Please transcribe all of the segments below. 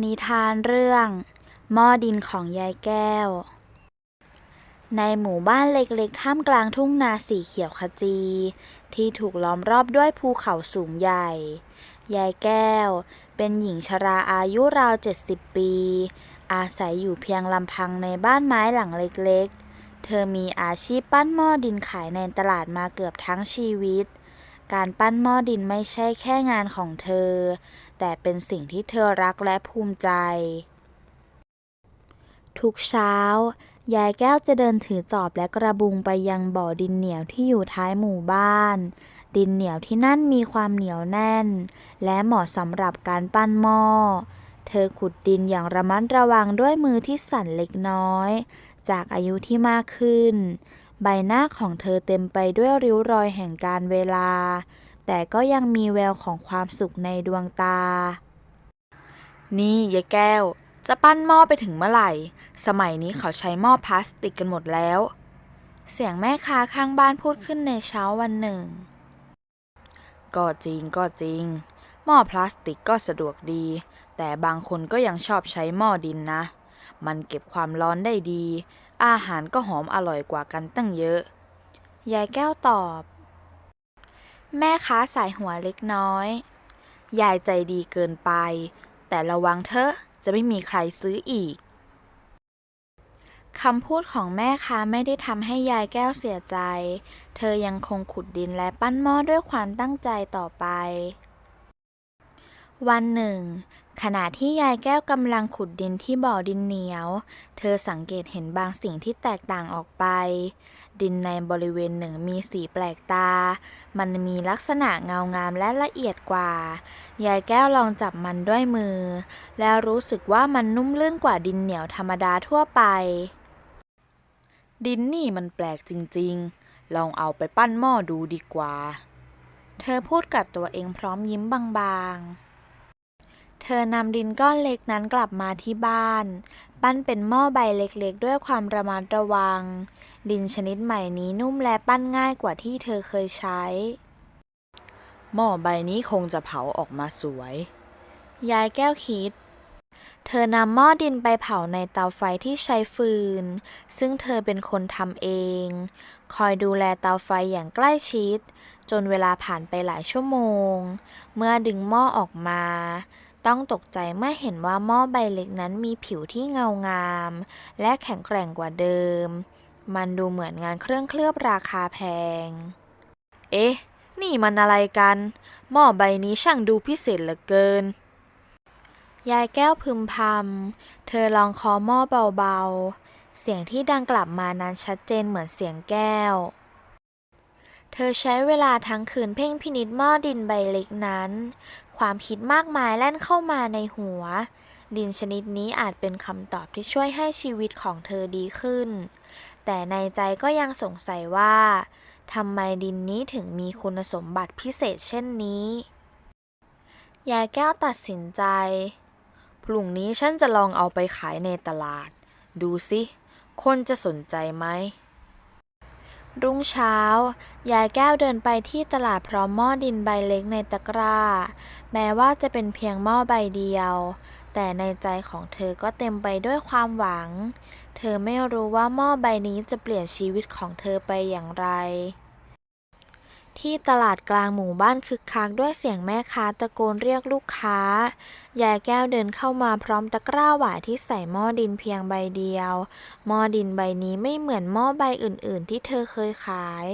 นิทานเรื่อง หม้อดินของยายแก้ว ในหมู่บ้านเล็กๆ ท่ามกลางทุ่งนาสีเขียวขจี ที่ถูกล้อมรอบด้วยภูเขาสูงใหญ่ ยายแก้ว เป็นหญิงชราอายุราว70ปี อาศัยอยู่เพียงลำพังในบ้านไม้หลังเล็กๆ เธอมีอาชีพปั้นหม้อดินขายในตลาดมาเกือบทั้งชีวิต การปั้นหม้อดินไม่ใช่แค่งานของเธอ แต่เป็นสิ่งที่เธอรักและภูมิใจ ทุกเช้า ยายแก้วจะเดินถือจอบและกระบุงไปยังบ่อดินเหนียวที่อยู่ท้ายหมู่บ้าน ดินเหนียวที่นั่นมีความเหนียวแน่น และเหมาะสำหรับการปั้นหม้อ เธอขุดดินอย่างระมัดระวังด้วยมือที่สั่นเล็กน้อย จากอายุที่มากขึ้น ใบหน้าของเธอเต็มไปด้วยริ้วรอยแห่งการเวลา แต่ก็ยังมีแววของความสุขในดวงตา นี่ยายแก้ว จะปั้นหม้อไปถึงเมื่อไหร่ สมัยนี้เขาใช้หม้อพลาสติกกันหมดแล้ว เสียงแม่ค้าข้างบ้านพูดขึ้นในเช้าวันหนึ่ง ก็จริงก็จริง หม้อพลาสติกก็สะดวกดี แต่บางคนก็ยังชอบใช้หม้อดินนะ มันเก็บความร้อนได้ดี อาหารก็หอมอร่อยกว่ากันตั้งเยอะ ยายแก้วตอบ แม่ค้าสายหัวเล็กน้อย ยายใจดีเกินไป แต่ระวังเถอะจะไม่มีใครซื้ออีกคำพูดของแม่ค้าไม่ได้ทำให้ยายแก้วเสียใจ เธอยังคงขุดดินและปั้นหม้อด้วยความตั้งใจต่อไป วันหนึ่ง ขณะที่ยายแก้วกำลังขุดดินที่บ่อดินเหนียว เธอสังเกตเห็นบางสิ่งที่แตกต่างออกไป ดินในบริเวณหนึ่งมีสีแปลกตา มันมีลักษณะเงางามและละเอียดกว่า ยายแก้วลองจับมันด้วยมือ แล้วรู้สึกว่ามันนุ่มลื่นกว่าดินเหนียวธรรมดาทั่วไป ดินนี่มันแปลกจริงๆ ลองเอาไปปั้นหม้อดูดีกว่า เธอพูดกับตัวเองพร้อมยิ้มบางๆ เธอนำดินก้อนเล็กนั้นกลับมาที่บ้าน ปั้นเป็นหม้อใบเล็กๆ ด้วยความระมัดระวัง ดินชนิดใหม่นี้นุ่มและปั้นง่ายกว่าที่เธอเคยใช้ หม้อใบนี้คงจะเผาออกมาสวย ยายแก้วคิด เธอนำหม้อดินไปเผาในเตาไฟที่ใช้ฟืน ซึ่งเธอเป็นคนทำเอง คอยดูแลเตาไฟอย่างใกล้ชิด จนเวลาผ่านไปหลายชั่วโมง เมื่อดึงหม้อออกมา ต้องตกใจเมื่อเห็นว่าหม้อใบเล็กนั้นมีผิวที่เงางาม และแข็งแกร่งกว่าเดิม มันดูเหมือนงานเครื่องเคลือบราคาแพง เอ๊ะ นี่มันอะไรกัน หม้อใบนี้ช่างดูพิเศษเหลือเกิน ยายแก้วพึมพำ เธอลองคอหม้อเบาๆ เสียงที่ดังกลับมานั้นชัดเจนเหมือนเสียงแก้วเธอใช้เวลาทั้งคืนเพ่งพินิจหม้อดินใบเล็กนั้น ความคิดมากมายแล่นเข้ามาในหัว ดินชนิดนี้อาจเป็นคำตอบที่ช่วยให้ชีวิตของเธอดีขึ้น แต่ในใจก็ยังสงสัยว่าทำไมดินนี้ถึงมีคุณสมบัติพิเศษเช่นนี้ ยายแก้วตัดสินใจ พรุ่งนี้ฉันจะลองเอาไปขายในตลาด ดูสิ คนจะสนใจไหม รุ่งเช้า ยายแก้วเดินไปที่ตลาดพร้อมหม้อดินใบเล็กในตะกร้า แม้ว่าจะเป็นเพียงหม้อใบเดียว แต่ในใจของเธอก็เต็มไปด้วยความหวัง เธอไม่รู้ว่าหม้อใบนี้จะเปลี่ยนชีวิตของเธอไปอย่างไร ที่ตลาดกลางหมู่บ้านคึกคักด้วยเสียงแม่ค้าตะโกนเรียกลูกค้า ยายแก้วเดินเข้ามาพร้อมตะกร้าหวายที่ใส่หม้อดินเพียงใบเดียว หม้อดินใบนี้ไม่เหมือนหม้อใบอื่น ๆ ที่เธอเคยขาย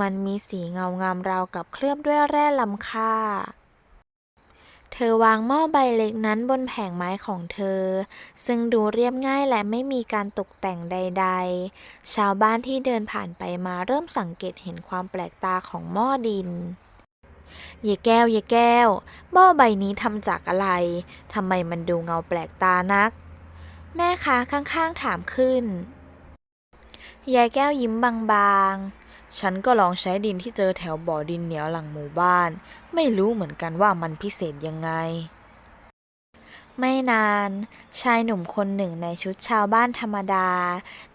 มันมีสีเงางามราวกับเคลือบด้วยแร่ลำค่า เธอวางหม้อใบเล็กนั้นบนแผงไม้ของเธอ ซึ่งดูเรียบง่ายและไม่มีการตกแต่งใด ๆ ชาวบ้านที่เดินผ่านไปมาเริ่มสังเกตเห็นความแปลกตาของหม้อดินเยแก้วเยแก้ว หม้อใบนี้ทำจากอะไรทำไมมันดูเงาแปลกตานัก แม่ค้าข้างๆถามขึ้นยายแก้วยิ้มบางๆ ฉันก็ลองใช้ดินที่เจอแถวบ่อดินเหนียวหลังหมู่บ้าน ไม่รู้เหมือนกันว่ามันพิเศษยังไง ไม่นาน ชายหนุ่มคนหนึ่งในชุดชาวบ้านธรรมดา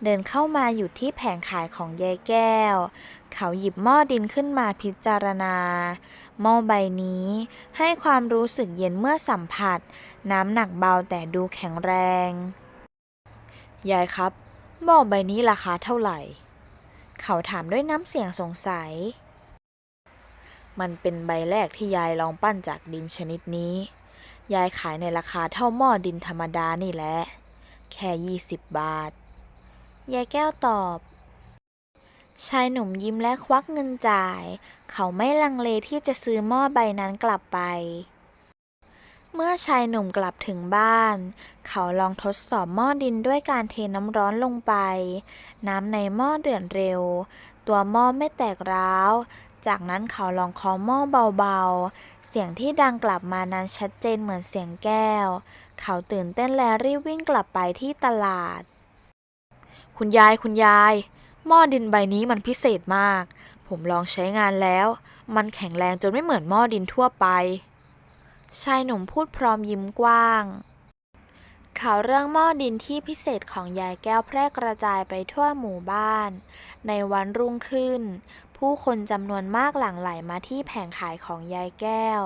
เดินเข้ามาอยู่ที่แผงขายของยายแก้ว เขาหยิบหม้อดินขึ้นมาพิจารณา หม้อใบนี้ให้ความรู้สึกเย็นเมื่อสัมผัส น้ำหนักเบาแต่ดูแข็งแรง ยายครับ หม้อใบนี้ราคาเท่าไหร่ เขาถามด้วยน้ำเสียงสงสัย มันเป็นใบแรกที่ยายลองปั้นจากดินชนิดนี้ ยายขายในราคาเท่าหม้อดินธรรมดานี่แหละ แค่ยี่สิบบาท ยายแก้วตอบ ชายหนุ่มยิ้มและควักเงินจ่าย เขาไม่ลังเลที่จะซื้อหม้อใบนั้นกลับไป เมื่อชายหนุ่มกลับถึงบ้าน เขาลองทดสอบหม้อดินด้วยการเทน้ำร้อนลงไป น้ำในหม้อเดือดเร็ว ตัวหม้อไม่แตกร้าว จากนั้นเขาลองเคาะหม้อเบาๆ เสียงที่ดังกลับมานั้นชัดเจนเหมือนเสียงแก้ว เขาตื่นเต้นและรีบวิ่งกลับไปที่ตลาด คุณยายคุณยาย หม้อดินใบนี้มันพิเศษมาก ผมลองใช้งานแล้ว มันแข็งแรงจนไม่เหมือนหม้อดินทั่วไป ชายหนุ่มพูดพร้อมยิ้มกว้าง ข่าวเรื่องหม้อดินที่พิเศษของยายแก้วแพร่กระจายไปทั่วหมู่บ้าน ในวันรุ่งขึ้น ผู้คนจำนวนมากหลั่งไหลมาที่แผงขายของยายแก้ว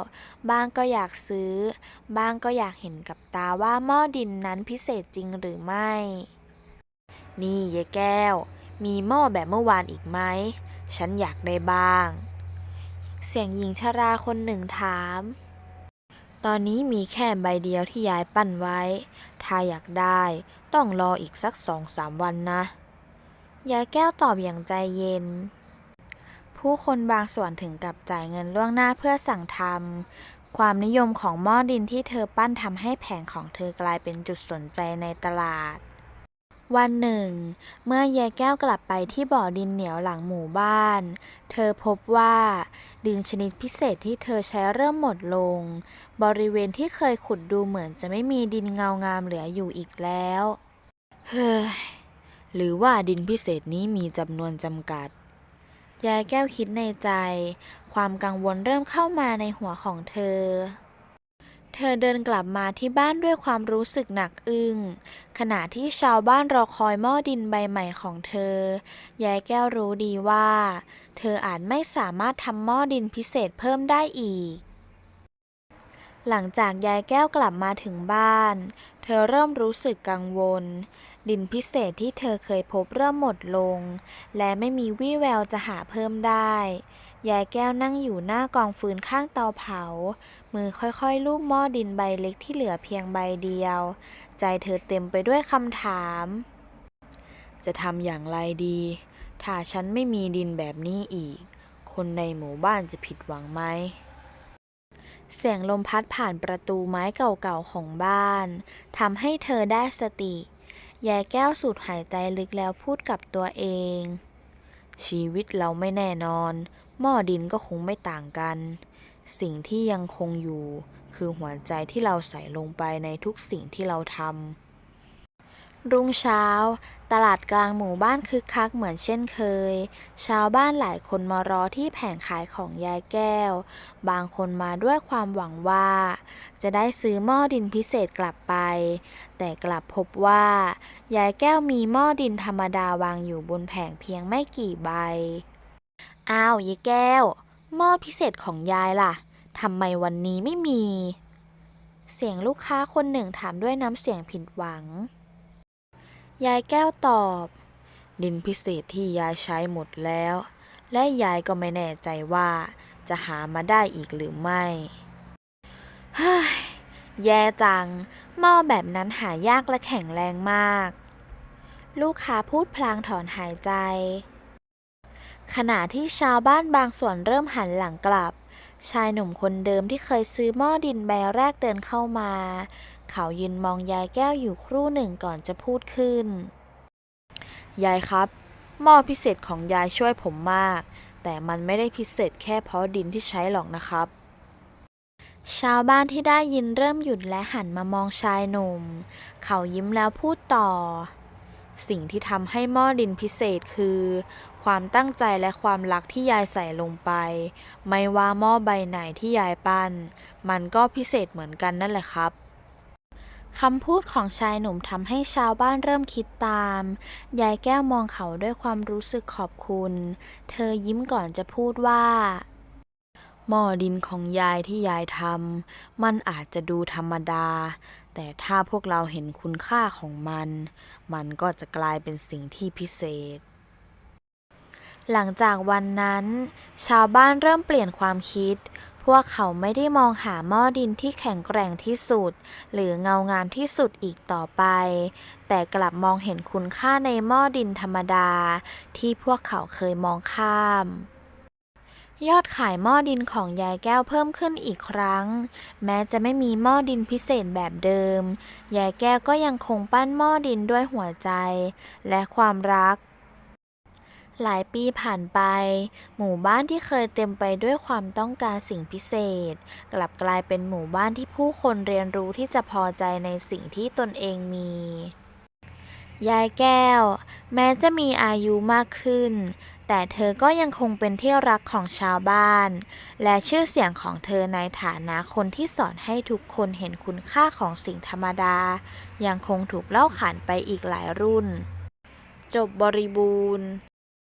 บ้างก็อยากซื้อ บ้างก็อยากเห็นกับตาว่าหม้อดินนั้นพิเศษจริงหรือไม่ นี่ยายแก้ว มีหม้อแบบเมื่อวานอีกไหม ฉันอยากได้บ้าง เสียงหญิงชราคนหนึ่งถาม ตอนนี้มีแค่ใบเดียวที่ยายปั้นไว้ ถ้าอยากได้ต้องรออีกสักสองสามวันนะ ยายแก้วตอบอย่างใจเย็น ผู้คนบางส่วนถึงกับจ่ายเงินล่วงหน้าเพื่อสั่งทำ ความนิยมของหม้อดินที่เธอปั้นทำให้แผงของเธอกลายเป็นจุดสนใจในตลาด วันหนึ่ง เมื่อยายแก้วกลับไปที่บ่อดินเหนียวหลังหมู่บ้าน เธอพบว่าดินชนิดพิเศษที่เธอใช้เริ่มหมดลง บริเวณที่เคยขุดดูเหมือนจะไม่มีดินเงางามเหลืออยู่อีกแล้ว เฮ้ย หรือว่าดินพิเศษนี้มีจำนวนจำกัด ยายแก้วคิดในใจ ความกังวลเริ่มเข้ามาในหัวของเธอ เธอเดินกลับมาที่บ้านด้วยความรู้สึกหนักอึ้งขณะที่ชาวบ้านรอคอยหม้อดินใบใหม่ของเธอ ยายแก้วรู้ดีว่า เธออาจไม่สามารถทำหม้อดินพิเศษเพิ่มได้อีก หลังจากยายแก้วกลับมาถึงบ้าน เธอเริ่มรู้สึกกังวล ดินพิเศษที่เธอเคยพบเริ่มหมดลง และไม่มีวี่แววจะหาเพิ่มได้ ยายแก้วนั่งอยู่หน้ากองฟืนข้างเตาเผา มือค่อยๆลูบหม้อดินใบเล็กที่เหลือเพียงใบเดียว ใจเธอเต็มไปด้วยคำถาม จะทำอย่างไรดี ถ้าฉันไม่มีดินแบบนี้อีก คนในหมู่บ้านจะผิดหวังไหมเสียงลมพัดผ่านประตูไม้เก่าๆของบ้านทำให้เธอได้สติ ยายแก้วสูดหายใจลึกแล้วพูดกับตัวเอง ชีวิตเราไม่แน่นอน หม้อดินก็คงไม่ต่างกัน สิ่งที่ยังคงอยู่ คือหัวใจที่เราใส่ลงไปในทุกสิ่งที่เราทำ รุ่งเช้า ตลาดกลางหมู่บ้านคึกคักเหมือนเช่นเคย ชาวบ้านหลายคนมารอที่แผงขายของยายแก้ว บางคนมาด้วยความหวังว่า จะได้ซื้อหม้อดินพิเศษกลับไป แต่กลับพบว่า ยายแก้วมีหม้อดินธรรมดาวางอยู่บนแผงเพียงไม่กี่ใบ อ้าวยายแก้ว หม้อพิเศษของยายล่ะทำไมวันนี้ไม่มี เสียงลูกค้าคนหนึ่งถามด้วยน้ำเสียงผิดหวัง ยายแก้วตอบ ดินพิเศษที่ยายใช้หมดแล้ว และยายก็ไม่แน่ใจว่าจะหามาได้อีกหรือไม่เฮ้ยแย่จัง หม้อแบบนั้นหายากและแข็งแรงมาก ลูกค้าพูดพลางถอนหายใจ ขณะที่ชาวบ้านบางส่วนเริ่มหันหลังกลับ ชายหนุ่มคนเดิมที่เคยซื้อหม้อดินใบแรกเดินเข้ามา เขายืนมองยายแก้วอยู่ครู่หนึ่งก่อนจะพูดขึ้น ยายครับ หม้อพิเศษของยายช่วยผมมาก แต่มันไม่ได้พิเศษแค่เพราะดินที่ใช้หรอกนะครับ ชาวบ้านที่ได้ยินเริ่มหยุดและหันมามองชายหนุ่ม เขายิ้มแล้วพูดต่อ สิ่งที่ทำให้หม้อดินพิเศษคือ ความตั้งใจและความรักที่ยายใส่ลงไป ไม่ว่าหม้อใบไหนที่ยายปั้น มันก็พิเศษเหมือนกันนั่นแหละครับคำพูดของชายหนุ่มทำให้ชาวบ้านเริ่มคิดตาม ยายแก้วมองเขาด้วยความรู้สึกขอบคุณ เธอยิ้มก่อนจะพูดว่า หม้อดินของยายที่ยายทำมันอาจจะดูธรรมดา แต่ถ้าพวกเราเห็นคุณค่าของมัน มันก็จะกลายเป็นสิ่งที่พิเศษ หลังจากวันนั้น ชาวบ้านเริ่มเปลี่ยนความคิด พวกเขาไม่ได้มองหาหม้อดินที่แข็งแกร่งที่สุด หรือเงางามที่สุดอีกต่อไป แต่กลับมองเห็นคุณค่าในหม้อดินธรรมดา ที่พวกเขาเคยมองข้าม ยอดขายหม้อดินของยายแก้วเพิ่มขึ้นอีกครั้ง แม้จะไม่มีหม้อดินพิเศษแบบเดิม ยายแก้วก็ยังคงปั้นหม้อดินด้วยหัวใจ และความรัก หลายปีผ่านไป หมู่บ้านที่เคยเต็มไปด้วยความต้องการสิ่งพิเศษ กลับกลายเป็นหมู่บ้านที่ผู้คนเรียนรู้ที่จะพอใจในสิ่งที่ตนเองมี ยายแก้ว แม้จะมีอายุมากขึ้น แต่เธอก็ยังคงเป็นที่รักของชาวบ้าน และชื่อเสียงของเธอในฐานะคนที่สอนให้ทุกคนเห็นคุณค่าของสิ่งธรรมดา ยังคงถูกเล่าขานไปอีกหลายรุ่น จบบริบูรณ์